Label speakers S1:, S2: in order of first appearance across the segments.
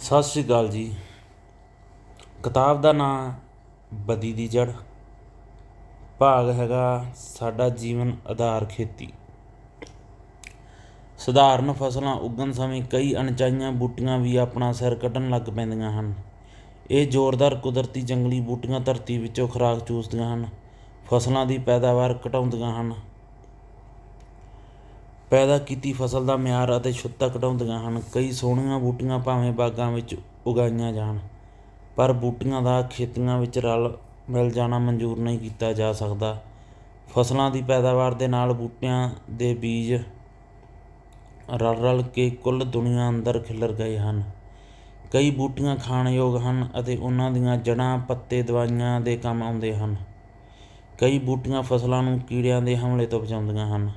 S1: ਸਤਿ ਸ਼੍ਰੀ ਅਕਾਲ ਜੀ। ਕਿਤਾਬ ਦਾ ਨਾਂ ਬਦੀ ਦੀ ਜੜ ਭਾਗ ਹੈਗਾ ਸਾਡਾ ਜੀਵਨ ਆਧਾਰ ਖੇਤੀ। ਸਧਾਰਨ ਫਸਲਾਂ ਉੱਗਣ ਸਮੇਂ ਕਈ ਅਣਚਾਹੀਆਂ ਬੂਟੀਆਂ ਵੀ ਆਪਣਾ ਸਿਰ ਕੱਢਣ ਲੱਗ ਪੈਂਦੀਆਂ ਹਨ। ਇਹ ਜ਼ੋਰਦਾਰ ਕੁਦਰਤੀ ਜੰਗਲੀ ਬੂਟੀਆਂ ਧਰਤੀ ਵਿੱਚੋਂ ਖੁਰਾਕ ਚੂਸਦੀਆਂ ਹਨ। ਫਸਲਾਂ ਦੀ ਪੈਦਾਵਾਰ ਘਟਾਉਂਦੀਆਂ ਹਨ। ਪੈਦਾ ਕੀਤੀ ਫਸਲ ਦਾ ਮਿਆਰ ਅਤੇ ਸ਼ੁੱਧਤਾ ਘਟਾਉਂਦੀਆਂ ਹਨ। ਕਈ ਸੋਹਣੀਆਂ ਬੂਟੀਆਂ ਭਾਵੇਂ ਬਾਗਾਂ ਵਿੱਚ ਉਗਾਈਆਂ ਜਾਣ, ਪਰ ਬੂਟੀਆਂ ਦਾ ਖੇਤੀਆਂ ਵਿੱਚ ਰਲ ਮਿਲ ਜਾਣਾ ਮਨਜ਼ੂਰ ਨਹੀਂ ਕੀਤਾ ਜਾ ਸਕਦਾ। ਫਸਲਾਂ ਦੀ ਪੈਦਾਵਾਰ ਦੇ ਨਾਲ ਬੂਟਿਆਂ ਦੇ ਬੀਜ ਰਲ ਰਲ ਕੇ ਕੁੱਲ ਦੁਨੀਆ ਅੰਦਰ ਖਿਲਰ ਗਏ ਹਨ। ਕਈ ਬੂਟੀਆਂ ਖਾਣਯੋਗ ਹਨ ਅਤੇ ਉਹਨਾਂ ਦੀਆਂ ਜੜ੍ਹਾਂ, ਪੱਤੇ, ਦਵਾਈਆਂ ਦੇ ਕੰਮ ਆਉਂਦੇ ਹਨ। ਕਈ ਬੂਟੀਆਂ ਫਸਲਾਂ ਨੂੰ ਕੀੜਿਆਂ ਦੇ ਹਮਲੇ ਤੋਂ ਬਚਾਉਂਦੀਆਂ ਹਨ।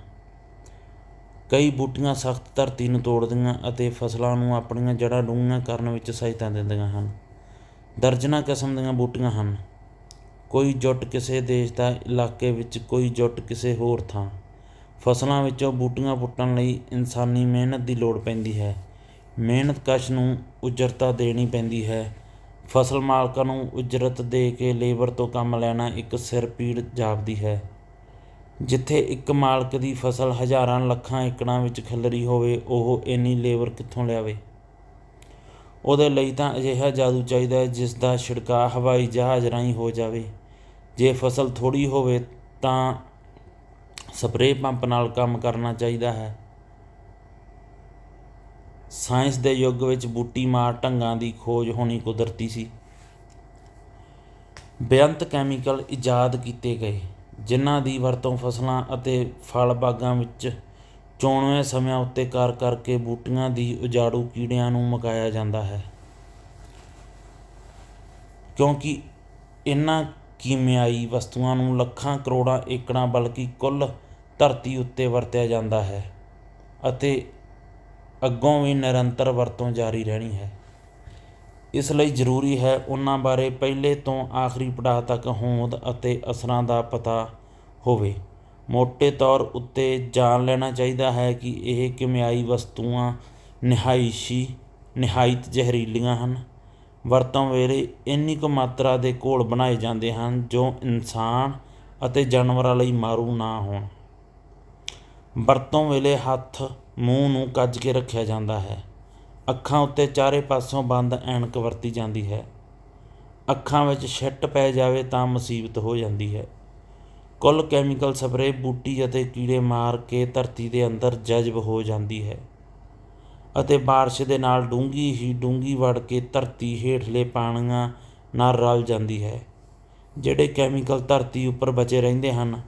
S1: ਕਈ ਬੂਟੀਆਂ ਸਖਤ ਧਰਤੀ ਨੂੰ ਤੋੜਦੀਆਂ ਅਤੇ ਫਸਲਾਂ ਨੂੰ ਆਪਣੀਆਂ ਜੜ੍ਹਾਂ ਡੂੰਘੀਆਂ ਕਰਨ ਵਿੱਚ ਸਹਾਇਤਾ ਦਿੰਦੀਆਂ ਹਨ। ਦਰਜਨਾਂ ਕਿਸਮ ਦੀਆਂ ਬੂਟੀਆਂ ਹਨ। ਕੋਈ ਜੁੱਟ ਕਿਸੇ ਦੇਸ਼ ਦਾ ਇਲਾਕੇ ਵਿੱਚ, ਕੋਈ ਜੁੱਟ ਕਿਸੇ ਹੋਰ ਥਾਂ। ਫਸਲਾਂ ਵਿੱਚੋਂ ਬੂਟੀਆਂ ਪੁੱਟਣ ਲਈ ਇਨਸਾਨੀ ਮਿਹਨਤ ਦੀ ਲੋੜ ਪੈਂਦੀ ਹੈ। ਮਿਹਨਤ ਕਸ਼ ਨੂੰ ਉਜਰਤਾ ਦੇਣੀ ਪੈਂਦੀ ਹੈ। ਫਸਲ ਮਾਲਕਾਂ ਨੂੰ ਉਜਰਤ ਦੇ ਕੇ ਲੇਬਰ ਤੋਂ ਕੰਮ ਲੈਣਾ ਇੱਕ ਸਿਰ ਪੀੜ ਜਾਪਦੀ ਹੈ। ਜਿੱਥੇ ਇੱਕ ਮਾਲਕ ਦੀ ਫਸਲ ਹਜ਼ਾਰਾਂ ਲੱਖਾਂ ਏਕੜਾਂ ਵਿੱਚ ਖਿਲਰੀ ਹੋਵੇ, ਉਹ ਇੰਨੀ ਲੇਬਰ ਕਿੱਥੋਂ ਲਿਆਵੇ? ਉਹਦੇ ਲਈ ਤਾਂ ਅਜਿਹਾ ਜਾਦੂ ਚਾਹੀਦਾ ਹੈ ਜਿਸ ਦਾ ਛਿੜਕਾਅ ਹਵਾਈ ਜਹਾਜ਼ ਰਾਹੀਂ ਹੋ ਜਾਵੇ। ਜੇ ਫਸਲ ਥੋੜੀ ਹੋਵੇ ਤਾਂ ਸਪਰੇਅ ਪੰਪ ਨਾਲ ਕੰਮ ਕਰਨਾ ਚਾਹੀਦਾ ਹੈ। ਸਾਇੰਸ ਦੇ ਯੁੱਗ ਵਿੱਚ ਬੂਟੀ ਮਾਰ ਢੰਗਾਂ ਦੀ ਖੋਜ ਹੋਣੀ ਕੁਦਰਤੀ ਸੀ। ਬੇਅੰਤ ਕੈਮੀਕਲ ਇਜਾਦ ਕੀਤੇ ਗਏ। ਜਿਨ੍ਹਾਂ ਦੀ ਵਰਤੋਂ ਫਸਲਾਂ ਅਤੇ ਫਲ ਬਾਗਾਂ ਵਿੱਚ ਚੋਣਵੇਂ ਸਮਿਆਂ ਉੱਤੇ ਕਰ ਕਰਕੇ ਬੂਟੀਆਂ ਦੀ ਉਜਾੜੂ ਕੀੜਿਆਂ ਨੂੰ ਮਕਾਇਆ ਜਾਂਦਾ ਹੈ। ਕਿਉਂਕਿ ਇਨ੍ਹਾਂ ਕੀਮਿਆਈ ਵਸਤੂਆਂ ਨੂੰ ਲੱਖਾਂ ਕਰੋੜਾਂ ਏਕੜਾਂ ਬਲਕਿ ਕੁੱਲ ਧਰਤੀ ਉੱਤੇ ਵਰਤਿਆ ਜਾਂਦਾ ਹੈ ਅਤੇ ਅੱਗੋਂ ਵੀ ਨਿਰੰਤਰ ਵਰਤੋਂ ਜਾਰੀ ਰਹਿਣੀ ਹੈ। ਇਸ ਲਈ ਜ਼ਰੂਰੀ ਹੈ ਉਹਨਾਂ ਬਾਰੇ ਪਹਿਲੇ ਤੋਂ ਆਖਰੀ ਪੜਾਅ ਤੱਕ ਹੋਂਦ ਅਤੇ ਅਸਰਾਂ ਦਾ ਪਤਾ ਹੋਵੇ। ਮੋਟੇ ਤੌਰ ਉੱਤੇ ਜਾਣ ਲੈਣਾ ਚਾਹੀਦਾ ਹੈ ਕਿ ਇਹ ਕਿਮਿਆਈ ਵਸਤੂਆਂ ਨਿਹਾਇਸ਼ੀ, ਨਿਹਾਇਤ ਜ਼ਹਿਰੀਲੀਆਂ ਹਨ। ਵਰਤੋਂ ਵੇਲੇ ਇੰਨੀ ਕੁ ਮਾਤਰਾ ਦੇ ਘੋਲ ਬਣਾਏ ਜਾਂਦੇ ਹਨ ਜੋ ਇਨਸਾਨ ਅਤੇ ਜਾਨਵਰਾਂ ਲਈ ਮਾਰੂ ਨਾ ਹੋਣ। ਵਰਤੋਂ ਵੇਲੇ ਹੱਥ, ਮੂੰਹ ਨੂੰ ਕੱਜ ਕੇ ਰੱਖਿਆ ਜਾਂਦਾ ਹੈ। ਅੱਖਾਂ ਉੱਤੇ ਚਾਰੇ ਪਾਸੋਂ ਬੰਦ ਐਨਕ ਵਰਤੀ ਜਾਂਦੀ ਹੈ। ਅੱਖਾਂ ਵਿੱਚ ਛਿੱਟ ਪੈ ਜਾਵੇ ਤਾਂ ਮੁਸੀਬਤ ਹੋ ਜਾਂਦੀ ਹੈ। ਕੁੱਲ ਕੈਮੀਕਲ ਸਪਰੇਅ ਬੂਟੀ ਅਤੇ ਕੀੜੇ ਮਾਰ ਕੇ ਧਰਤੀ ਦੇ ਅੰਦਰ ਜਜ਼ਬ ਹੋ ਜਾਂਦੀ ਹੈ ਅਤੇ ਬਾਰਿਸ਼ ਦੇ ਨਾਲ ਡੂੰਗੀ ਹੀ ਡੂੰਗੀ ਵੜ ਕੇ ਧਰਤੀ ਹੇਠਲੇ ਪਾਣੀਆਂ ਨਾਲ ਰਲ ਜਾਂਦੀ ਹੈ, ਜਿਹੜੇ ਕੈਮੀਕਲ ਧਰਤੀ ਉੱਪਰ ਬਚੇ ਰਹਿੰਦੇ ਹਨ।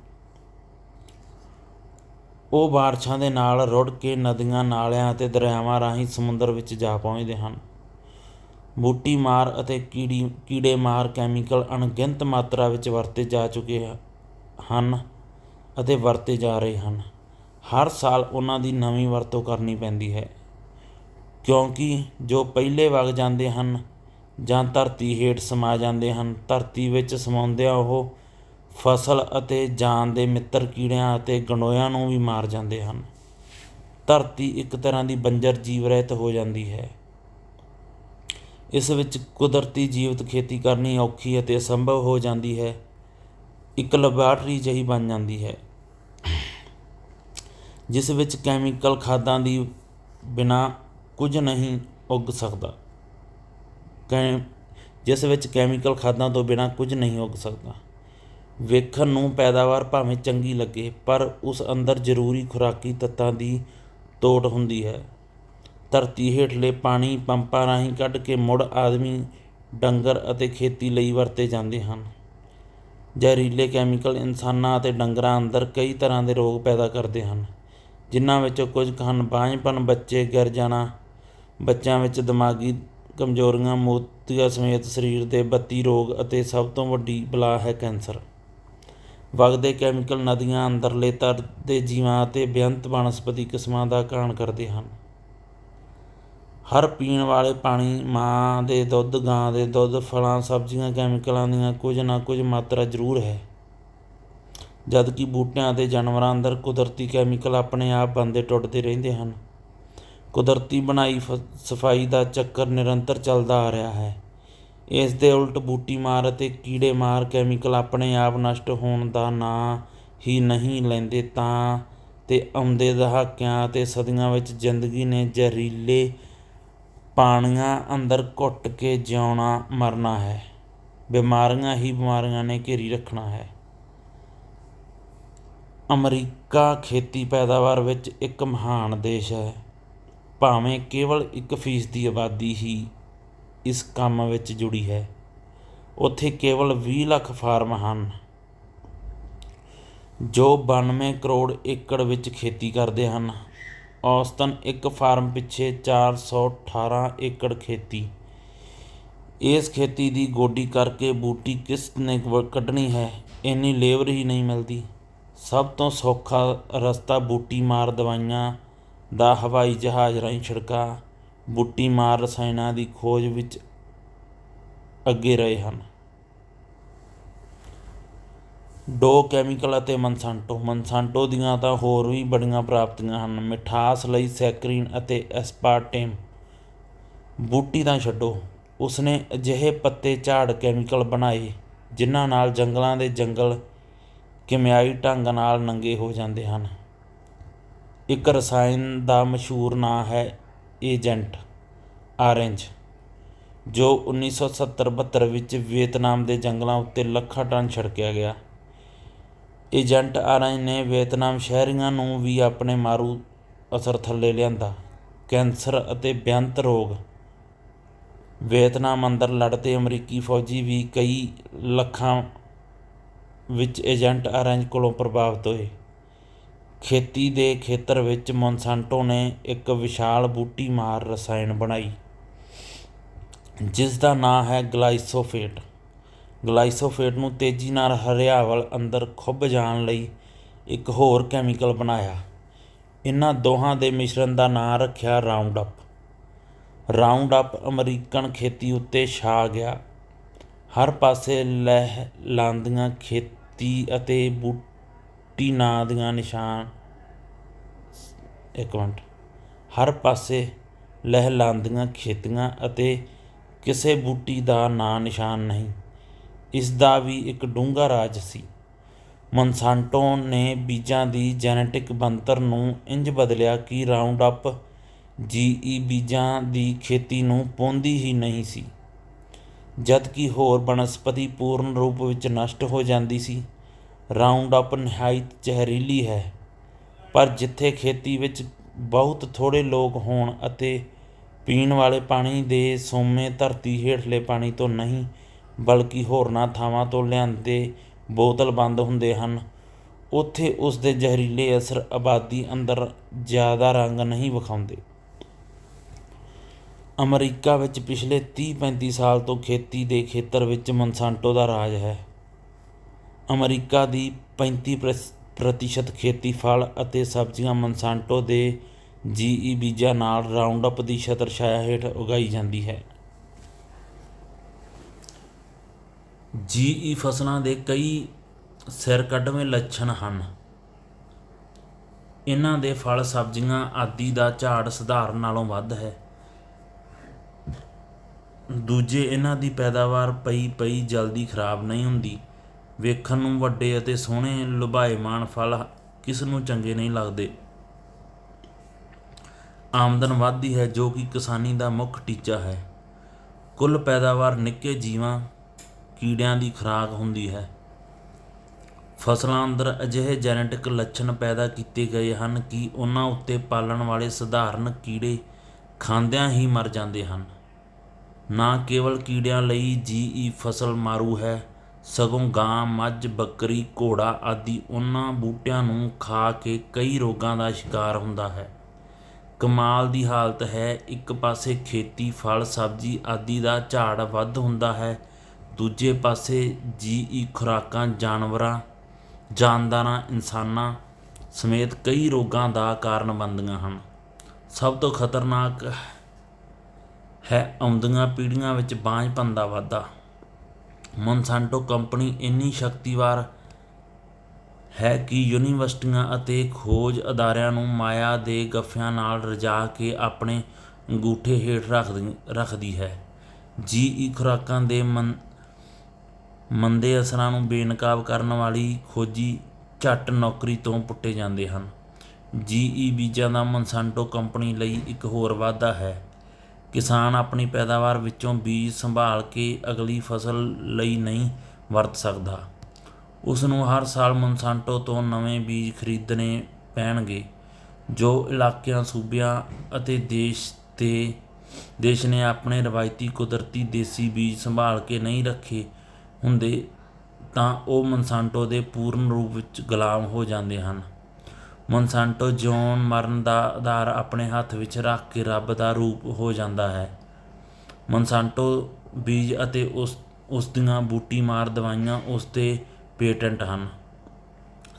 S1: ਉਹ ਬਾਰਿਸ਼ਾਂ ਦੇ ਨਾਲ ਰੁੜ ਕੇ ਨਦੀਆਂ, ਨਾਲਿਆਂ ਅਤੇ ਦਰਿਆਵਾਂ ਰਾਹੀਂ ਸਮੁੰਦਰ ਵਿੱਚ ਜਾ ਪਹੁੰਚਦੇ ਹਨ। ਬੂਟੀ ਮਾਰ ਅਤੇ ਕੀੜੀ, ਕੀੜੇ ਮਾਰ ਕੈਮੀਕਲ ਅਣਗਿਣਤ ਮਾਤਰਾ ਵਿੱਚ ਵਰਤੇ ਜਾ ਚੁੱਕੇ ਹਨ ਅਤੇ ਵਰਤੇ ਜਾ ਰਹੇ ਹਨ। ਹਰ ਸਾਲ ਉਹਨਾਂ ਦੀ ਨਵੀਂ ਵਰਤੋਂ ਕਰਨੀ ਪੈਂਦੀ ਹੈ, ਕਿਉਂਕਿ ਜੋ ਪਹਿਲੇ ਵਗ ਜਾਂਦੇ ਹਨ ਜਾਂ ਧਰਤੀ ਹੇਠ ਸਮਾ ਜਾਂਦੇ ਹਨ, ਧਰਤੀ ਵਿੱਚ ਸਮਾਉਂਦਿਆਂ ਉਹ ਫਸਲ ਅਤੇ ਜਾਨ ਦੇ ਮਿੱਤਰ ਕੀੜਿਆਂ ਅਤੇ ਗੰਡੋਇਆਂ ਨੂੰ ਵੀ ਮਾਰ ਜਾਂਦੇ ਹਨ। ਧਰਤੀ ਇੱਕ ਤਰ੍ਹਾਂ ਦੀ ਬੰਜਰ ਜੀਵ ਰਹਿਤ ਹੋ ਜਾਂਦੀ ਹੈ। ਇਸ ਵਿੱਚ ਕੁਦਰਤੀ ਜੀਵਤ ਖੇਤੀ ਕਰਨੀ ਔਖੀ ਅਤੇ ਅਸੰਭਵ ਹੋ ਜਾਂਦੀ ਹੈ। ਇੱਕ ਲੈਬਾਰਟਰੀ ਜਿਹੀ ਬਣ ਜਾਂਦੀ ਹੈ, ਜਿਸ ਵਿੱਚ ਕੈਮੀਕਲ ਖਾਦਾਂ ਦੀ ਬਿਨਾ ਕੁਝ ਨਹੀਂ ਉੱਗ ਸਕਦਾ। ਕੈ, ਜਿਸ ਵਿੱਚ ਕੈਮੀਕਲ ਖਾਦਾਂ ਤੋਂ ਬਿਨਾ ਕੁਝ ਨਹੀਂ ਉੱਗ ਸਕਦਾ। ਵੇਖਣ ਨੂੰ ਪੈਦਾਵਾਰ ਭਾਵੇਂ ਚੰਗੀ ਲੱਗੇ, ਪਰ ਉਸ ਅੰਦਰ ਜ਼ਰੂਰੀ ਖੁਰਾਕੀ ਤੱਤਾਂ ਦੀ ਤੋੜ ਹੁੰਦੀ ਹੈ। ਧਰਤੀ ਹੇਠਲੇ ਪਾਣੀ ਪੰਪਾਂ ਰਾਹੀਂ ਕੱਢ ਕੇ ਮੁੜ ਆਦਮੀ ਡੰਗਰ ਅਤੇ ਖੇਤੀ ਲਈ ਵਰਤੇ ਜਾਂਦੇ ਹਨ। ਜ਼ਹਿਰੀਲੇ ਕੈਮੀਕਲ ਇਨਸਾਨਾਂ ਅਤੇ ਡੰਗਰਾਂ ਅੰਦਰ ਕਈ ਤਰ੍ਹਾਂ ਦੇ ਰੋਗ ਪੈਦਾ ਕਰਦੇ ਹਨ, ਜਿਨ੍ਹਾਂ ਵਿੱਚੋਂ ਕੁਝ ਹਨ, ਬਾਂਝਪਨ, ਬੱਚੇ, ਗਿਰ ਜਾਣਾ, ਬੱਚਿਆਂ ਵਿੱਚ ਦਿਮਾਗੀ ਕਮਜ਼ੋਰੀਆਂ, ਮੋਤੀਆ ਸਮੇਤ ਸਰੀਰ ਦੇ ਬੱਤੀ ਰੋਗ ਅਤੇ ਸਭ ਤੋਂ ਵੱਡੀ ਬਲਾ ਹੈ ਕੈਂਸਰ। ਵਗਦੇ ਕੈਮੀਕਲ ਨਦੀਆਂ ਅੰਦਰਲੇ ਤਰ ਦੇ ਜੀਵਾਂ ਅਤੇ ਬੇਅੰਤ ਬਨਸਪਤੀ ਕਿਸਮਾਂ ਦਾ ਘਾਣ ਕਰਦੇ ਹਨ। ਹਰ ਪੀਣ ਵਾਲੇ ਪਾਣੀ, ਮਾਂ ਦੇ ਦੁੱਧ, ਗਾਂ ਦੇ ਦੁੱਧ, ਫਲਾਂ, ਸਬਜ਼ੀਆਂ, ਕੈਮੀਕਲਾਂ ਦੀਆਂ ਕੁਝ ਨਾ ਕੁਝ ਮਾਤਰਾ ਜ਼ਰੂਰ ਹੈ। ਜਦਕਿ ਬੂਟਿਆਂ ਅਤੇ ਜਾਨਵਰਾਂ ਅੰਦਰ ਕੁਦਰਤੀ ਕੈਮੀਕਲ ਆਪਣੇ ਆਪ ਬੰਦੇ ਟੁੱਟਦੇ ਰਹਿੰਦੇ ਹਨ। ਕੁਦਰਤੀ ਬਣਾਈ ਫ- ਸਫ਼ਾਈ ਦਾ ਚੱਕਰ ਨਿਰੰਤਰ ਚੱਲਦਾ ਆ ਰਿਹਾ ਹੈ। ਇਸ ਦੇ ਉਲਟ ਬੂਟੀ ਮਾਰ ਅਤੇ ਕੀੜੇ ਮਾਰ ਕੈਮੀਕਲ ਆਪਣੇ ਆਪ ਨਸ਼ਟ ਹੋਣ ਦਾ ਨਾਂ ਹੀ ਨਹੀਂ ਲੈਂਦੇ ਤਾਂ ਤੇ ਆਉਂਦੇ ਦਹਾਕਿਆਂ ਅਤੇ ਸਦੀਆਂ ਵਿੱਚ ਜ਼ਿੰਦਗੀ ਨੇ ਜ਼ਹਿਰੀਲੇ ਪਾਣੀਆਂ ਅੰਦਰ ਘੁੱਟ ਕੇ ਜਿਉਣਾ ਮਰਨਾ ਹੈ। ਬਿਮਾਰੀਆਂ ਹੀ ਬਿਮਾਰੀਆਂ ਨੇ ਘੇਰੀ ਰੱਖਣਾ ਹੈ। ਅਮਰੀਕਾ ਖੇਤੀ ਪੈਦਾਵਾਰ ਵਿੱਚ ਇੱਕ ਮਹਾਨ ਦੇਸ਼ ਹੈ। ਭਾਵੇਂ ਕੇਵਲ 1% ਦੀ ਆਬਾਦੀ ਹੀ ਇਸ ਕੰਮ ਵਿੱਚ ਜੁੜੀ ਹੈ। ਉੱਥੇ ਕੇਵਲ 20 ਲੱਖ ਫਾਰਮ ਹਨ। ਜੋ 92 ਕਰੋੜ ਏਕੜ ਵਿੱਚ ਖੇਤੀ ਕਰਦੇ ਹਨ। ਔਸਤਨ ਇੱਕ ਫਾਰਮ ਪਿੱਛੇ 418 ਏਕੜ ਖੇਤੀ। ਇਸ ਖੇਤੀ ਦੀ ਗੋਡੀ ਕਰਕੇ ਬੂਟੀ ਕਿਸ ਨੇ ਵ- ਕੱਢਣੀ ਹੈ, ਇੰਨੀ ਲੇਬਰ ਹੀ ਨਹੀਂ ਮਿਲਦੀ। ਸਭ ਤੋਂ ਸੌਖਾ ਰਸਤਾ ਬੂਟੀ ਮਾਰ ਦਵਾਈਆਂ ਦਾ ਹਵਾਈ ਜਹਾਜ਼ ਰਾਹੀਂ ਛਿੜਕਾ। ਬੂਟੀ ਮਾਰ ਰਸਾਇਣਾਂ ਦੀ ਖੋਜ ਵਿੱਚ ਅੱਗੇ ਰਹੇ ਹਨ। ਡੋ ਕੈਮੀਕਲ ਅਤੇ ਮਨਸਾਂਟੋ ਮਨਸਾਂਟੋ ਦੀਆਂ ਤਾਂ ਹੋਰ ਵੀ ਬੜੀਆਂ ਪ੍ਰਾਪਤੀਆਂ ਹਨ। ਮਿਠਾਸ ਲਈ ਸੈਕਰੀਨ ਅਤੇ ਐਸਪਾਰਟੇਮ। ਬੂਟੀ ਤਾਂ ਛੱਡੋ, ਉਸਨੇ ਅਜਿਹੇ ਪੱਤੇ ਝਾੜ ਕੈਮੀਕਲ ਬਣਾਏ, ਜਿਨ੍ਹਾਂ ਨਾਲ ਜੰਗਲਾਂ ਦੇ ਜੰਗਲ ਕਿਮਿਆਈ ਢੰਗ ਨਾਲ ਨੰਗੇ ਹੋ ਜਾਂਦੇ ਹਨ। ਇੱਕ ਰਸਾਇਣ ਦਾ ਮਸ਼ਹੂਰ ਨਾਂ ਹੈ ਏਜੰਟ ਆਰੈਂਜ, ਜੋ 1970-72 ਵਿੱਚ ਵੀਅਤਨਾਮ ਦੇ ਜੰਗਲਾਂ ਉੱਤੇ ਲੱਖਾਂ ਟਨ ਛਿੜਕਿਆ ਗਿਆ। ਏਜੰਟ ਆਰੈਂਜ ਨੇ ਵੀਅਤਨਾਮ ਸ਼ਹਿਰੀਆਂ ਨੂੰ ਵੀ ਆਪਣੇ ਮਾਰੂ ਅਸਰ ਥੱਲੇ ਲਿਆਂਦਾ। ਕੈਂਸਰ ਅਤੇ ਬੇਅੰਤ ਰੋਗ। ਵੀਅਤਨਾਮ ਅੰਦਰ ਲੜਦੇ ਅਮਰੀਕੀ ਫੌਜੀ ਵੀ ਕਈ ਲੱਖਾਂ ਵਿੱਚ ਏਜੰਟ ਆਰੈਂਜ ਕੋਲੋਂ ਪ੍ਰਭਾਵਿਤ ਹੋਏ। ਖੇਤੀ ਦੇ ਖੇਤਰ ਵਿੱਚ ਮੋਨਸਾਂਟੋ ਨੇ ਇੱਕ ਵਿਸ਼ਾਲ ਬੂਟੀ ਮਾਰ ਰਸਾਇਣ ਬਣਾਈ ਜਿਸ ਦਾ ਨਾਂ ਹੈ ਗਲਾਈਸੋਫੇਟ। ਗਲਾਈਸੋਫੇਟ ਨੂੰ ਤੇਜ਼ੀ ਨਾਲ ਹਰਿਆਵਲ ਅੰਦਰ ਖੁੱਭ ਜਾਣ ਲਈ ਇੱਕ ਹੋਰ ਕੈਮੀਕਲ ਬਣਾਇਆ। ਇਹਨਾਂ ਦੋਹਾਂ ਦੇ ਮਿਸ਼ਰਣ ਦਾ ਨਾਂ ਰੱਖਿਆ round up. Round up American ਖੇਤੀ ਉੱਤੇ ਛਾ ਗਿਆ। ਹਰ ਪਾਸੇ ਲਹਿ ਲਾਂਦੀਆਂ ਖੇਤੀ ਅਤੇ ਬੂਟੀ ਨਾਂ ਦੀਆਂ ਨਿਸ਼ਾਨ। ਇੱਕ ਮਿੰਟ। ਹਰ ਪਾਸੇ ਲਹਿਲਾਂਦੀਆਂ ਖੇਤੀਆਂ ਅਤੇ ਕਿਸੇ ਬੂਟੀ ਦਾ ਨਾਂ ਨਿਸ਼ਾਨ ਨਹੀਂ। ਇਸ ਦਾ ਵੀ ਇੱਕ ਡੂੰਘਾ ਰਾਜ ਸੀ। ਮਨਸਾਂਟੋ ਨੇ ਬੀਜਾਂ ਦੀ ਜੈਨੇਟਿਕ ਬਣਤਰ ਨੂੰ ਇੰਜ ਬਦਲਿਆ ਕਿ ਰਾਉਂਡ ਅਪ ਜੀਈ ਬੀਜਾਂ ਦੀ ਖੇਤੀ ਨੂੰ ਪਾਉਂਦੀ ਹੀ ਨਹੀਂ ਸੀ। ਜਦਕਿ ਹੋਰ ਬਨਸਪਤੀ ਪੂਰਨ ਰੂਪ ਵਿੱਚ ਨਸ਼ਟ ਹੋ ਜਾਂਦੀ ਸੀ ਰਾਉਂਡਅਪ ਨਿਹਾਇਤ ਜ਼ਹਿਰੀਲੀ ਹੈ। ਪਰ ਜਿੱਥੇ ਖੇਤੀ ਵਿੱਚ ਬਹੁਤ ਥੋੜ੍ਹੇ ਲੋਕ ਹੋਣ ਅਤੇ ਪੀਣ ਵਾਲੇ ਪਾਣੀ ਦੇ ਸੋਮੇ ਧਰਤੀ ਹੇਠਲੇ ਪਾਣੀ ਤੋਂ ਨਹੀਂ, ਬਲਕਿ ਹੋਰਨਾਂ ਥਾਵਾਂ ਤੋਂ ਲਿਆਂਦੇ ਬੋਤਲ-ਬੰਦ ਹੁੰਦੇ ਹਨ, ਉੱਥੇ ਉਸ ਦੇ ਜ਼ਹਿਰੀਲੇ ਅਸਰ ਆਬਾਦੀ ਅੰਦਰ ਜ਼ਿਆਦਾ ਰੰਗ ਨਹੀਂ ਵਿਖਾਉਂਦੇ। ਅਮਰੀਕਾ ਵਿੱਚ ਪਿਛਲੇ 30-35 ਸਾਲ ਤੋਂ ਖੇਤੀ ਦੇ ਖੇਤਰ ਵਿੱਚ ਮਨਸਾਂਟੋ ਦਾ ਰਾਜ ਹੈ। ਅਮਰੀਕਾ ਦੀ 35 ਪ੍ਰਸ- ਪ੍ਰਤੀਸ਼ਤ ਖੇਤੀ ਫਲ ਅਤੇ ਸਬਜ਼ੀਆਂ ਮਨਸਾਂਟੋ ਦੇ ਜੀਈ ਬੀਜਾਂ ਨਾਲ ਰਾਉਂਡਅਪ ਦੀ ਛਤਰ ਛਾਇਆ ਹੇਠ ਉਗਾਈ ਜਾਂਦੀ ਹੈ। ਜੀਈ ਫਸਲਾਂ ਦੇ ਕਈ ਸਿਰ ਕੱਢਵੇਂ ਲੱਛਣ ਹਨ। ਇਹਨਾਂ ਦੇ ਫਲ ਸਬਜ਼ੀਆਂ ਆਦਿ ਦਾ ਝਾੜ ਸਧਾਰਨ ਨਾਲੋਂ ਵੱਧ ਹੈ। ਦੂਜੇ ਇਹਨਾਂ ਦੀ ਪੈਦਾਵਾਰ ਪਈ ਪਈ ਜਲਦੀ ਖਰਾਬ ਨਹੀਂ ਹੁੰਦੀ। ਵੇਖਣ ਨੂੰ ਵੱਡੇ ਅਤੇ ਸੋਹਣੇ ਲੁਭਾਏਮਾਨ ਫਲ ਕਿਸ ਨੂੰ ਚੰਗੇ ਨਹੀਂ ਲੱਗਦੇ। ਆਮਦਨ ਵੱਧਦੀ ਹੈ ਜੋ ਕਿ ਕਿਸਾਨੀ ਦਾ ਮੁੱਖ ਟੀਚਾ ਹੈ। ਕੁੱਲ ਪੈਦਾਵਾਰ ਨਿੱਕੇ ਜੀਵਾਂ, ਕੀੜਿਆਂ ਦੀ ਖੁਰਾਕ ਹੁੰਦੀ ਹੈ। ਫਸਲਾਂ ਅੰਦਰ ਅਜਿਹੇ ਜੈਨੇਟਿਕ ਲੱਛਣ ਪੈਦਾ ਕੀਤੇ ਗਏ ਹਨ ਕਿ ਉਹਨਾਂ ਉੱਤੇ ਪਾਲਣ ਵਾਲੇ ਸਧਾਰਨ ਕੀੜੇ ਖਾਂਦਿਆਂ ਹੀ ਮਰ ਜਾਂਦੇ ਹਨ। ਨਾ ਕੇਵਲ ਕੀੜਿਆਂ ਲਈ ਜੀਈ ਫਸਲ ਮਾਰੂ ਹੈ ਸਗੋਂ ਗਾਂ, ਮੱਝ, ਬੱਕਰੀ, ਘੋੜਾ ਆਦਿ ਉਹਨਾਂ ਬੂਟਿਆਂ ਨੂੰ ਖਾ ਕੇ ਕਈ ਰੋਗਾਂ ਦਾ ਸ਼ਿਕਾਰ ਹੁੰਦਾ ਹੈ। ਕਮਾਲ ਦੀ ਹਾਲਤ ਹੈ, ਇੱਕ ਪਾਸੇ ਖੇਤੀ, ਫਲ, ਸਬਜ਼ੀ ਆਦਿ ਦਾ ਝਾੜ ਵੱਧ ਹੁੰਦਾ ਹੈ, ਦੂਜੇ ਪਾਸੇ ਜੀਈ ਖੁਰਾਕਾਂ, ਜਾਨਵਰਾਂ, ਜਾਨਦਾਰਾਂ, ਇਨਸਾਨਾਂ ਸਮੇਤ ਕਈ ਰੋਗਾਂ ਦਾ ਕਾਰਨ ਬਣਦੀਆਂ ਹਨ। ਸਭ ਤੋਂ ਖਤਰਨਾਕ ਹੈ, ਆਉਂਦੀਆਂ ਪੀੜ੍ਹੀਆਂ ਵਿੱਚ ਬਾਂਝਪਨ ਦਾ ਵਾਧਾ। ਮੋਨਸਾਂਟੋ ਕੰਪਨੀ ਇੰਨੀ ਸ਼ਕਤੀਵਾਰ ਹੈ ਕਿ ਯੂਨੀਵਰਸਿਟੀਆਂ ਅਤੇ ਖੋਜ ਅਦਾਰਿਆਂ ਨੂੰ ਮਾਇਆ ਦੇ ਗੱਫਿਆਂ ਨਾਲ ਰਜਾ ਕੇ ਆਪਣੇ ਅੰਗੂਠੇ ਹੇਠ ਰੱਖਦੀ ਰੱਖਦੀ ਹੈ ਜੀ.ਈ. ਖੁਰਾਕਾਂ ਦੇ ਮੰਦੇ ਅਸਰਾਂ ਨੂੰ ਬੇਨਕਾਬ ਕਰਨ ਵਾਲੀ ਖੋਜੀ ਝੱਟ ਨੌਕਰੀ ਤੋਂ ਪੁੱਟੇ ਜਾਂਦੇ ਹਨ ਜੀ.ਈ. ਬੀਜਾਂ ਦਾ ਮੋਨਸਾਂਟੋ ਕੰਪਨੀ ਲਈ ਇੱਕ ਹੋਰ ਵਾਧਾ ਹੈ ਕਿਸਾਨ ਆਪਣੀ ਪੈਦਾਵਾਰ ਵਿੱਚੋਂ ਬੀਜ ਸੰਭਾਲ ਕੇ ਅਗਲੀ ਫਸਲ ਲਈ ਨਹੀਂ ਵਰਤ ਸਕਦਾ। ਉਸ ਨੂੰ ਹਰ ਸਾਲ ਮੋਨਸਾਂਟੋ ਤੋਂ ਨਵੇਂ ਬੀਜ ਖਰੀਦਣੇ ਪੈਣਗੇ, ਜੋ ਇਲਾਕਿਆਂ, ਸੂਬਿਆਂ ਅਤੇ ਦੇਸ਼ ਦੇ ਦੇਸ਼ ਨੇ ਆਪਣੇ ਰਵਾਇਤੀ ਕੁਦਰਤੀ ਦੇਸੀ ਬੀਜ ਸੰਭਾਲ ਕੇ ਨਹੀਂ ਰੱਖੇ ਹੁੰਦੇ, ਤਾਂ ਉਹ ਮੋਨਸਾਂਟੋ ਦੇ ਪੂਰਨ ਰੂਪ ਵਿੱਚ ਗੁਲਾਮ ਹੋ ਜਾਂਦੇ ਹਨ। ਮੋਨਸਾਂਟੋ ਜਿਉਣ ਮਰਨ ਦਾ ਆਧਾਰ ਆਪਣੇ ਹੱਥ ਵਿੱਚ ਰੱਖ ਕੇ ਰੱਬ ਦਾ ਰੂਪ ਹੋ ਜਾਂਦਾ ਹੈ। ਮੋਨਸਾਂਟੋ ਬੀਜ ਅਤੇ ਉਸ ਉਸ ਦੀਆਂ ਬੂਟੀ ਮਾਰ ਦਵਾਈਆਂ ਉਸ 'ਤੇ ਪੇਟੈਂਟ ਹਨ।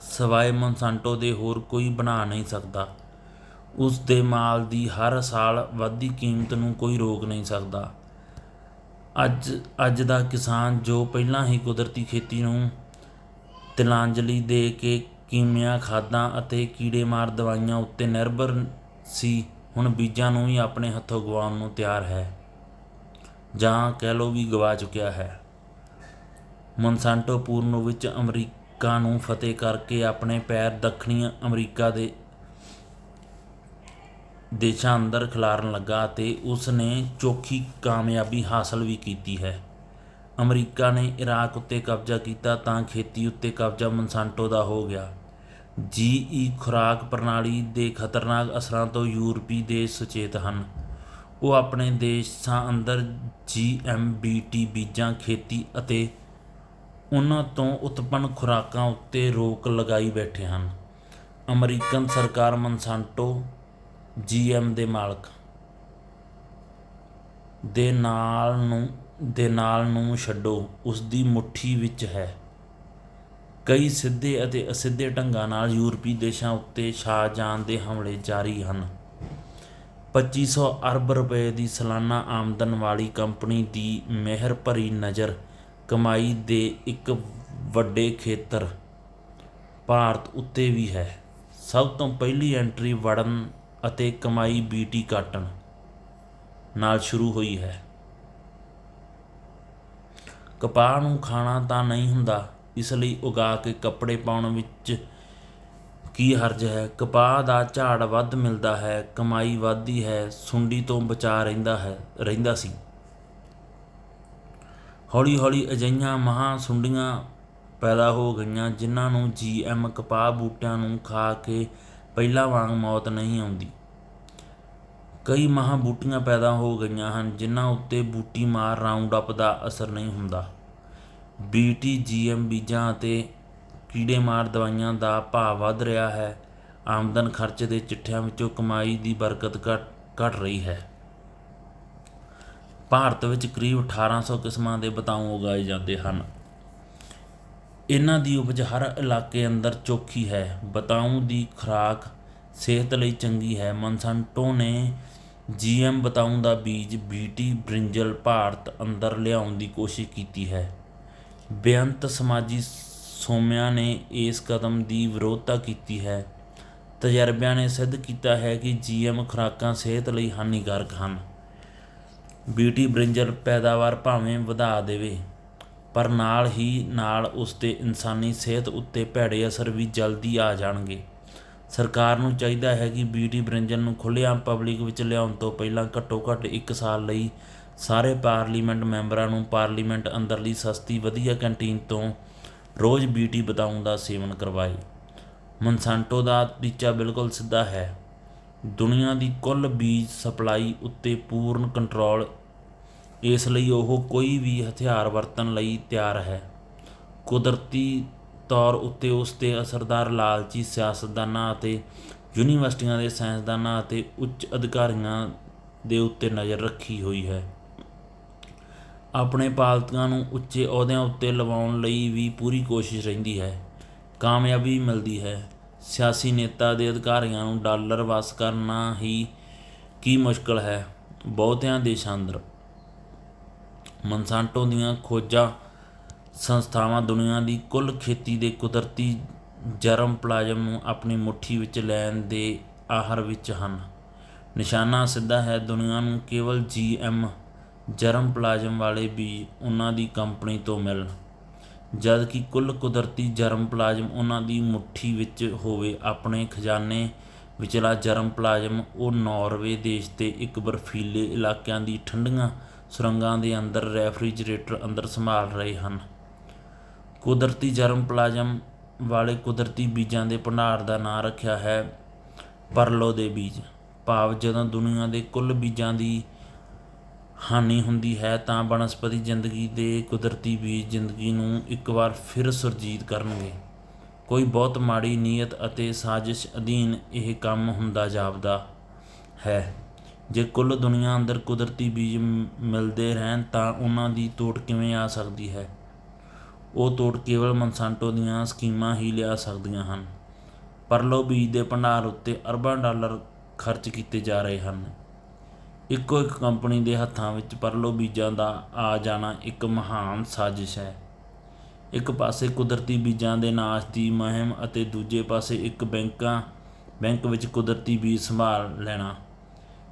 S1: ਸਵਾਏ ਮੋਨਸਾਂਟੋ ਦੇ ਹੋਰ ਕੋਈ ਬਣਾ ਨਹੀਂ ਸਕਦਾ। ਉਸ ਦੇ ਮਾਲ ਦੀ ਹਰ ਸਾਲ ਵੱਧਦੀ ਕੀਮਤ ਨੂੰ ਕੋਈ ਰੋਕ ਨਹੀਂ ਸਕਦਾ। ਅੱਜ ਅੱਜ ਦਾ ਕਿਸਾਨ ਜੋ ਪਹਿਲਾਂ ਹੀ ਕੁਦਰਤੀ ਖੇਤੀ ਨੂੰ ਤਿਲਾਂਜਲੀ ਦੇ ਕੇ ਕੀਮਿਆ, ਖਾਦਾਂ ਅਤੇ ਕੀੜੇਮਾਰ ਦਵਾਈਆਂ ਉੱਤੇ ਨਿਰਭਰ ਸੀ। ਹੁਣ ਬੀਜਾਂ ਨੂੰ ਵੀ ਆਪਣੇ ਹੱਥੋਂ ਗਵਾਉਣ ਨੂੰ ਤਿਆਰ ਹੈ। ਜਾਂ ਕਹਿ ਲਓ ਵੀ ਗਵਾ ਚੁੱਕਿਆ ਹੈ। ਮੋਨਸਾਂਟੋ ਪੂਰਨੋ ਵਿੱਚ ਅਮਰੀਕਾ ਨੂੰ ਫਤਿਹ ਕਰਕੇ ਆਪਣੇ ਪੈਰ ਦੱਖਣੀ ਅਮਰੀਕਾ ਦੇ ਦੇਸ਼ਾਂ ਅੰਦਰ ਖਿਲਾਰਨ ਲੱਗਾ ਅਤੇ ਉਸ ਨੇ ਚੋਖੀ ਕਾਮਯਾਬੀ ਹਾਸਲ ਵੀ ਕੀਤੀ ਹੈ। ਅਮਰੀਕਾ ਨੇ ਇਰਾਕ ਉੱਤੇ ਕਬਜ਼ਾ ਕੀਤਾ ਤਾਂ ਖੇਤੀ ਉੱਤੇ ਕਬਜ਼ਾ ਮੋਨਸਾਂਟੋ ਦਾ ਹੋ ਗਿਆ ਜੀ.ਈ. ਖੁਰਾਕ ਪ੍ਰਣਾਲੀ ਦੇ ਖਤਰਨਾਕ ਅਸਰਾਂ ਤੋਂ ਯੂਰਪੀ ਦੇਸ਼ ਸੁਚੇਤ ਹਨ ਉਹ ਆਪਣੇ ਦੇਸ਼ਾਂ ਅੰਦਰ ਜੀ.ਐਮ.ਬੀ.ਟੀ. ਬੀਜਾਂ, ਖੇਤੀ ਅਤੇ ਉਨ੍ਹਾਂ ਤੋਂ ਉਤਪੰਨ ਖੁਰਾਕਾਂ ਉੱਤੇ ਰੋਕ ਲਗਾਈ ਬੈਠੇ ਹਨ ਅਮਰੀਕਨ ਸਰਕਾਰ ਮੋਨਸਾਂਟੋ, ਜੀ.ਐਮ. ਦੇ ਮਾਲਕ ਦੇ ਨਾਲ ਨੂੰ ਦੇ ਨਾਲ ਨੂੰ ਛੱਡੋ, ਉਸ ਦੀ ਮੁੱਠੀ ਵਿੱਚ ਹੈ। ਕਈ ਸਿੱਧੇ ਅਤੇ ਅਸਿੱਧੇ ਢੰਗਾਂ ਨਾਲ ਯੂਰਪੀ ਦੇਸ਼ਾਂ ਉੱਤੇ ਸ਼ਾਹਜਹਾਨ ਦੇ ਹਮਲੇ ਜਾਰੀ ਹਨ। 2500 ਅਰਬ ਰੁਪਏ ਦੀ ਸਾਲਾਨਾ ਆਮਦਨ ਵਾਲੀ ਕੰਪਨੀ ਦੀ ਮਿਹਰ ਭਰੀ ਨਜ਼ਰ ਕਮਾਈ ਦੇ ਇੱਕ ਵੱਡੇ ਖੇਤਰ ਭਾਰਤ ਉੱਤੇ ਵੀ ਹੈ। ਸਭ ਤੋਂ ਪਹਿਲੀ ਐਂਟਰੀ ਵੜਨ ਅਤੇ ਕਮਾਈ ਬੀਟੀ ਕਾਟਨ ਨਾਲ ਸ਼ੁਰੂ ਹੋਈ ਹੈ। ਕਪਾਹ ਨੂੰ ਖਾਣਾ ਤਾਂ ਨਹੀਂ ਹੁੰਦਾ, ਇਸ ਲਈ ਉਗਾ ਕੇ ਕੱਪੜੇ ਪਾਉਣ ਵਿੱਚ ਕੀ ਹਰਜ ਹੈ? ਕਪਾਹ ਦਾ ਝਾੜ ਵੱਧ ਮਿਲਦਾ ਹੈ, ਕਮਾਈ ਵੱਧਦੀ ਹੈ, ਸੁੰਡੀ ਤੋਂ ਬਚਾ ਰਹਿੰਦਾ ਹੈ, ਰਹਿੰਦਾ ਸੀ। ਹੌਲੀ ਹੌਲੀ ਅਜਿਹੀਆਂ ਮਹਾਂ ਸੁੰਡੀਆਂ ਪੈਦਾ ਹੋ ਗਈਆਂ, ਜਿਨ੍ਹਾਂ ਨੂੰ ਜੀਐਮ ਕਪਾਹ ਬੂਟਿਆਂ ਨੂੰ ਖਾ ਕੇ ਪਹਿਲਾਂ ਵਾਂਗ ਮੌਤ ਨਹੀਂ ਆਉਂਦੀ। ਕਈ ਮਹਾਂ ਬੂਟੀਆਂ ਪੈਦਾ ਹੋ ਗਈਆਂ ਹਨ, ਜਿਨ੍ਹਾਂ ਉੱਤੇ ਬੂਟੀ ਮਾਰ ਰਾਉਂਡ ਦਾ ਅਸਰ ਨਹੀਂ ਹੁੰਦਾ। ਬੀਟੀ ਜੀਐਮ ਬੀਜਾਂ ਅਤੇ ਕੀੜੇਮਾਰ ਦਵਾਈਆਂ ਦਾ ਭਾਅ ਵੱਧ ਰਿਹਾ ਹੈ। ਆਮਦਨ ਖਰਚ ਦੇ ਚਿੱਠਿਆਂ ਵਿੱਚੋਂ ਕਮਾਈ ਦੀ ਬਰਕਤ ਘਟ ਘਟ ਰਹੀ ਹੈ। ਭਾਰਤ ਵਿੱਚ ਕਰੀਬ 1800 ਕਿਸਮਾਂ ਦੇ ਬਤਾਊ ਉਗਾਏ ਜਾਂਦੇ ਹਨ। ਇਹਨਾਂ ਦੀ ਉਪਜ ਹਰ ਇਲਾਕੇ ਅੰਦਰ ਚੋਖੀ ਹੈ। ਬਤਾਊ ਦੀ ਖੁਰਾਕ ਸਿਹਤ ਲਈ ਚੰਗੀ ਹੈ। ਮਨਸੰਟੋ ਨੇ ਜੀਐਮ ਬਤਾਊ ਦਾ ਬੀਜ ਬੀਟੀ ਬ੍ਰਿੰਜਲ ਭਾਰਤ ਅੰਦਰ ਲਿਆਉਣ ਦੀ ਕੋਸ਼ਿਸ਼ ਕੀਤੀ ਹੈ। ਬੇਅੰਤ ਸਮਾਜੀ ਸੋਮਿਆਂ ਨੇ ਇਸ ਕਦਮ ਦੀ ਵਿਰੋਧਤਾ ਕੀਤੀ ਹੈ। ਤਜਰਬਿਆਂ ਨੇ ਸਿੱਧ ਕੀਤਾ ਹੈ ਕਿ ਜੀਐਮ ਖੁਰਾਕਾਂ ਸਿਹਤ ਲਈ ਹਾਨੀਕਾਰਕ ਹਨ। ਬੀਟੀ ਬ੍ਰਿੰਜਲ ਪੈਦਾਵਾਰ ਭਾਵੇਂ ਵਧਾ ਦੇਵੇ, ਪਰ ਨਾਲ ਹੀ ਨਾਲ ਉਸ ਦੇ ਇਨਸਾਨੀ ਸਿਹਤ ਉੱਤੇ ਭੈੜੇ ਅਸਰ ਵੀ ਜਲਦੀ ਆ ਜਾਣਗੇ। ਸਰਕਾਰ ਨੂੰ ਚਾਹੀਦਾ ਹੈ ਕਿ ਬੀਟੀ ਬ੍ਰਿੰਜਲ ਨੂੰ ਖੁੱਲ੍ਹੇਆਮ ਪਬਲਿਕ ਵਿੱਚ ਲਿਆਉਣ ਤੋਂ ਪਹਿਲਾਂ ਘੱਟੋ ਘੱਟ ਇੱਕ ਸਾਲ ਲਈ ਸਾਰੇ ਪਾਰਲੀਮੈਂਟ ਮੈਂਬਰਾਂ ਨੂੰ ਪਾਰਲੀਮੈਂਟ ਅੰਦਰਲੀ ਸਸਤੀ ਵਧੀਆ ਕੰਟੀਨ ਤੋਂ ਰੋਜ਼ ਬੀਟੀ ਬਤਾਉਣ ਦਾ ਸੇਵਨ ਕਰਵਾਏ। ਮਨਸਾਂਟੋ ਦਾ ਟੀਚਾ ਬਿਲਕੁਲ ਸਿੱਧਾ ਹੈ। ਦੁਨੀਆ ਦੀ ਕੁੱਲ ਬੀਜ ਸਪਲਾਈ ਉੱਤੇ ਪੂਰਨ ਕੰਟਰੋਲ। ਇਸ ਲਈ ਉਹ ਕੋਈ ਵੀ ਹਥਿਆਰ ਵਰਤਣ ਲਈ ਤਿਆਰ ਹੈ। ਕੁਦਰਤੀ ਤੌਰ ਉੱਤੇ ਉਸ ਤੇ ਅਸਰਦਾਰ ਲਾਲਚੀ ਸਿਆਸਤਦਾਨਾਂ ਅਤੇ ਯੂਨੀਵਰਸਿਟੀਆਂ ਦੇ ਸਾਇੰਸਦਾਨਾਂ ਅਤੇ ਉੱਚ ਅਧਿਕਾਰੀਆਂ ਦੇ ਉੱਤੇ ਨਜ਼ਰ ਰੱਖੀ ਹੋਈ ਹੈ। ਆਪਣੇ ਪਾਲਤੂਆਂ ਨੂੰ ਉੱਚੇ ਅਹੁਦਿਆਂ ਉੱਤੇ ਲਵਾਉਣ ਲਈ ਵੀ ਪੂਰੀ ਕੋਸ਼ਿਸ਼ ਰਹਿੰਦੀ ਹੈ। ਕਾਮਯਾਬੀ ਮਿਲਦੀ ਹੈ। ਸਿਆਸੀ ਨੇਤਾ ਦੇ ਅਧਿਕਾਰੀਆਂ ਨੂੰ ਡਾਲਰ ਵਸ ਕਰਨਾ ਹੀ ਕੀ ਮੁਸ਼ਕਲ ਹੈ? ਬਹੁਤਿਆਂ ਦੇਸ਼ਾਂ ਅੰਦਰ ਮਨਸਾਂਟੋ ਦੀਆਂ ਖੋਜਾਂ ਸੰਸਥਾਵਾਂ ਦੁਨੀਆ ਦੀ ਕੁੱਲ ਖੇਤੀ ਦੇ ਕੁਦਰਤੀ ਜਰਮ ਪਲਾਜ਼ਮ ਨੂੰ ਆਪਣੀ ਮੁੱਠੀ ਵਿੱਚ ਲੈਣ ਦੇ ਆਹਰ ਵਿੱਚ ਹਨ। ਨਿਸ਼ਾਨਾ ਸਿੱਧਾ ਹੈ, ਦੁਨੀਆ ਨੂੰ ਕੇਵਲ ਜੀਐਮ ਜਰਮ ਪਲਾਜ਼ਮ ਵਾਲੇ ਬੀਜ ਉਹਨਾਂ ਦੀ ਕੰਪਨੀ ਤੋਂ ਮਿਲਣ। ਜਦ ਕਿ ਕੁੱਲ ਕੁਦਰਤੀ ਜਰਮ ਪਲਾਜ਼ਮ ਉਹਨਾਂ ਦੀ ਮੁੱਠੀ ਵਿੱਚ ਹੋਵੇ, ਆਪਣੇ ਖਜ਼ਾਨੇ ਵਿਚਲਾ ਜਰਮ ਪਲਾਜ਼ਮ ਉਹ ਨਾਰਵੇ ਦੇਸ਼ ਦੇ ਇੱਕ ਬਰਫੀਲੇ ਇਲਾਕਿਆਂ ਦੀ ਠੰਡੀਆਂ ਸੁਰੰਗਾਂ ਦੇ ਅੰਦਰ ਰੈਫਰੀਜਰੇਟਰ ਅੰਦਰ ਸੰਭਾਲ ਰਹੇ ਹਨ। ਕੁਦਰਤੀ ਜਰਮ ਪਲਾਜ਼ਮ ਵਾਲੇ ਕੁਦਰਤੀ ਬੀਜਾਂ ਦੇ ਭੰਡਾਰ ਦਾ ਨਾਂ ਰੱਖਿਆ ਹੈ ਪਰਲੋ ਦੇ ਬੀਜ। ਭਾਵ ਜਦੋਂ ਦੁਨੀਆ ਦੇ ਕੁੱਲ ਬੀਜਾਂ ਦੀ ਹਾਨੀ ਹੁੰਦੀ ਹੈ ਤਾਂ ਬਨਸਪਤੀ ਜ਼ਿੰਦਗੀ ਦੇ ਕੁਦਰਤੀ ਬੀਜ ਜ਼ਿੰਦਗੀ ਨੂੰ ਇੱਕ ਵਾਰ ਫਿਰ ਸੁਰਜੀਤ ਕਰਨਗੇ। ਕੋਈ ਬਹੁਤ ਮਾੜੀ ਨੀਅਤ ਅਤੇ ਸਾਜ਼ਿਸ਼ ਅਧੀਨ ਇਹ ਕੰਮ ਹੁੰਦਾ ਜਾਪਦਾ ਹੈ। ਜੇ ਕੁੱਲ ਦੁਨੀਆ ਅੰਦਰ ਕੁਦਰਤੀ ਬੀਜ ਮ- ਮਿਲਦੇ ਰਹਿਣ ਤਾਂ ਉਹਨਾਂ ਦੀ ਤੋੜ ਕਿਵੇਂ ਆ ਸਕਦੀ ਹੈ? ਉਹ ਤੋੜ ਕੇਵਲ ਮਨਸਾਂਟੋ ਦੀਆਂ ਸਕੀਮਾਂ ਹੀ ਲਿਆ ਸਕਦੀਆਂ ਹਨ। ਪਰਲੋ ਬੀਜ ਦੇ ਭੰਡਾਰ ਉੱਤੇ ਅਰਬਾਂ ਡਾਲਰ ਖਰਚ ਕੀਤੇ ਜਾ ਰਹੇ ਹਨ। ਇੱਕੋ ਇੱਕ ਕੰਪਨੀ ਦੇ ਹੱਥਾਂ ਵਿੱਚ ਪਰਲੋ ਬੀਜਾਂ ਦਾ ਆ ਜਾਣਾ ਇੱਕ ਮਹਾਨ ਸਾਜ਼ਿਸ਼ ਹੈ। ਇੱਕ ਪਾਸੇ ਕੁਦਰਤੀ ਬੀਜਾਂ ਦੇ ਨਾਸ਼ ਦੀ ਮੁਹਿੰਮ ਅਤੇ ਦੂਜੇ ਪਾਸੇ ਇੱਕ ਬੈਂਕਾਂ, ਬੈਂਕ ਵਿੱਚ ਕੁਦਰਤੀ ਬੀਜ ਸੰਭਾਲ ਲੈਣਾ।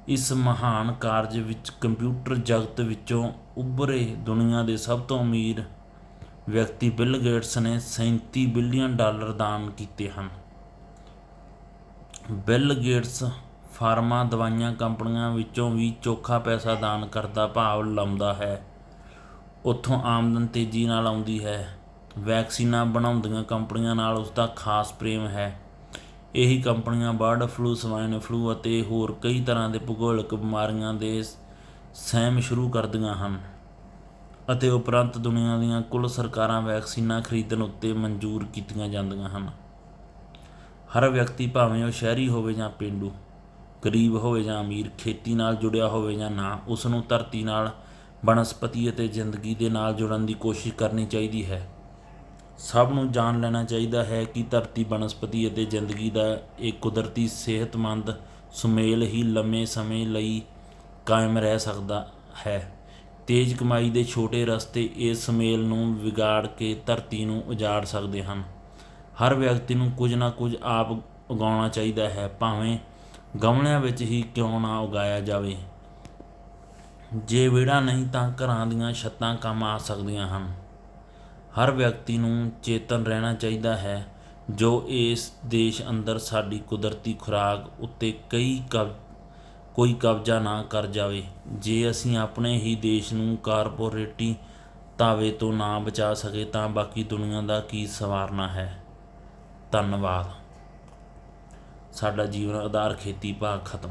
S1: ਇਸ ਮਹਾਨ ਕਾਰਜ ਵਿੱਚ ਕੰਪਿਊਟਰ ਜਗਤ ਵਿੱਚੋਂ ਉੱਭਰੇ ਦੁਨੀਆ ਦੇ ਸਭ ਤੋਂ ਅਮੀਰ ਵਿਅਕਤੀ ਬਿਲ ਗੇਟਸ ਨੇ 37 ਬਿਲੀਅਨ ਡਾਲਰ ਦਾਨ ਕੀਤੇ ਹਨ। ਬਿਲ ਗੇਟਸ ਫਾਰਮਾ, ਦਵਾਈਆਂ ਕੰਪਨੀਆਂ ਵਿੱਚੋਂ ਵੀ ਚੋਖਾ ਪੈਸਾ ਦਾਨ ਕਰਦਾ ਭਾਵ ਲਾਉਂਦਾ ਹੈ। ਉੱਥੋਂ ਆਮਦਨ ਤੇਜ਼ੀ ਨਾਲ ਆਉਂਦੀ ਹੈ। ਵੈਕਸੀਨਾਂ ਬਣਾਉਂਦੀਆਂ ਕੰਪਨੀਆਂ ਨਾਲ ਉਸ ਦਾ ਖਾਸ ਪ੍ਰੇਮ ਹੈ। ਇਹੀ ਕੰਪਨੀਆਂ ਬਰਡ ਫਲੂ, ਸਵਾਈਨ ਫਲੂ ਅਤੇ ਹੋਰ ਕਈ ਤਰ੍ਹਾਂ ਦੇ ਭੂਗੋਲਿਕ ਬਿਮਾਰੀਆਂ ਦੇ ਸਹਿਮ ਸ਼ੁਰੂ ਕਰਦੀਆਂ ਹਨ। ਅਤੇ ਉਪਰੰਤ ਦੁਨੀਆ ਦੀਆਂ ਕੁੱਲ ਸਰਕਾਰਾਂ ਵੈਕਸੀਨਾਂ ਖਰੀਦਣ ਉੱਤੇ ਮਨਜ਼ੂਰ ਕੀਤੀਆਂ ਜਾਂਦੀਆਂ ਹਨ। ਹਰ ਵਿਅਕਤੀ ਭਾਵੇਂ ਉਹ ਸ਼ਹਿਰੀ ਹੋਵੇ ਜਾਂ ਪੇਂਡੂ, ਗਰੀਬ ਹੋਵੇ ਜਾਂ ਅਮੀਰ, ਖੇਤੀ ਨਾਲ ਜੁੜਿਆ ਹੋਵੇ ਜਾਂ ਨਾ, ਉਸ ਨੂੰ ਧਰਤੀ ਨਾਲ, ਬਨਸਪਤੀ ਅਤੇ ਜ਼ਿੰਦਗੀ ਦੇ ਨਾਲ ਜੁੜਨ ਦੀ ਕੋਸ਼ਿਸ਼ ਕਰਨੀ ਚਾਹੀਦੀ ਹੈ। ਸਭ ਨੂੰ ਜਾਣ ਲੈਣਾ ਚਾਹੀਦਾ ਹੈ ਕਿ ਧਰਤੀ, ਬਨਸਪਤੀ ਅਤੇ ਜ਼ਿੰਦਗੀ ਦਾ ਇਹ ਕੁਦਰਤੀ, ਸਿਹਤਮੰਦ, ਸੁਮੇਲ ਹੀ ਲੰਮੇ ਸਮੇਂ ਲਈ ਕਾਇਮ ਰਹਿ ਸਕਦਾ ਹੈ। ਤੇਜ਼ ਕਮਾਈ ਦੇ ਛੋਟੇ ਰਸਤੇ ਇਸ ਸੁਮੇਲ ਨੂੰ ਵਿਗਾੜ ਕੇ ਧਰਤੀ ਨੂੰ ਉਜਾੜ ਸਕਦੇ ਹਨ। ਹਰ ਵਿਅਕਤੀ ਨੂੰ ਕੁਝ ਨਾ ਕੁਝ ਆਪ ਉਗਾਉਣਾ ਚਾਹੀਦਾ ਹੈ, ਭਾਵੇਂ ਗਮਲਿਆਂ ਵਿੱਚ ਹੀ ਕਿਉਂ ਨਾ ਉਗਾਇਆ ਜਾਵੇ। ਜੇ ਵਿਹੜਾ ਨਹੀਂ ਤਾਂ ਘਰਾਂ ਦੀਆਂ ਛੱਤਾਂ ਕੰਮ ਆ ਸਕਦੀਆਂ ਹਨ। ਹਰ ਵਿਅਕਤੀ ਨੂੰ ਚੇਤਨ ਰਹਿਣਾ ਚਾਹੀਦਾ ਹੈ, ਜੋ ਇਸ ਦੇਸ਼ ਅੰਦਰ ਸਾਡੀ ਕੁਦਰਤੀ ਖੁਰਾਕ ਉੱਤੇ ਕਈ ਕਬ ਕੋਈ ਕਬਜ਼ਾ ਨਾ ਕਰ ਜਾਵੇ। ਜੇ ਅਸੀਂ ਆਪਣੇ ਹੀ ਦੇਸ਼ ਨੂੰ ਕਾਰਪੋਰੇਟੀ ਧਾਵੇ ਤੋਂ ਨਾ ਬਚਾ ਸਕੇ ਤਾਂ ਬਾਕੀ ਦੁਨੀਆ ਦਾ ਕੀ ਸਵਾਰਨਾ ਹੈ? ਧੰਨਵਾਦ। ਸਾਡਾ ਜੀਵਨ ਆਧਾਰ ਖੇਤੀ ਭਾਗ ਖਤਮ।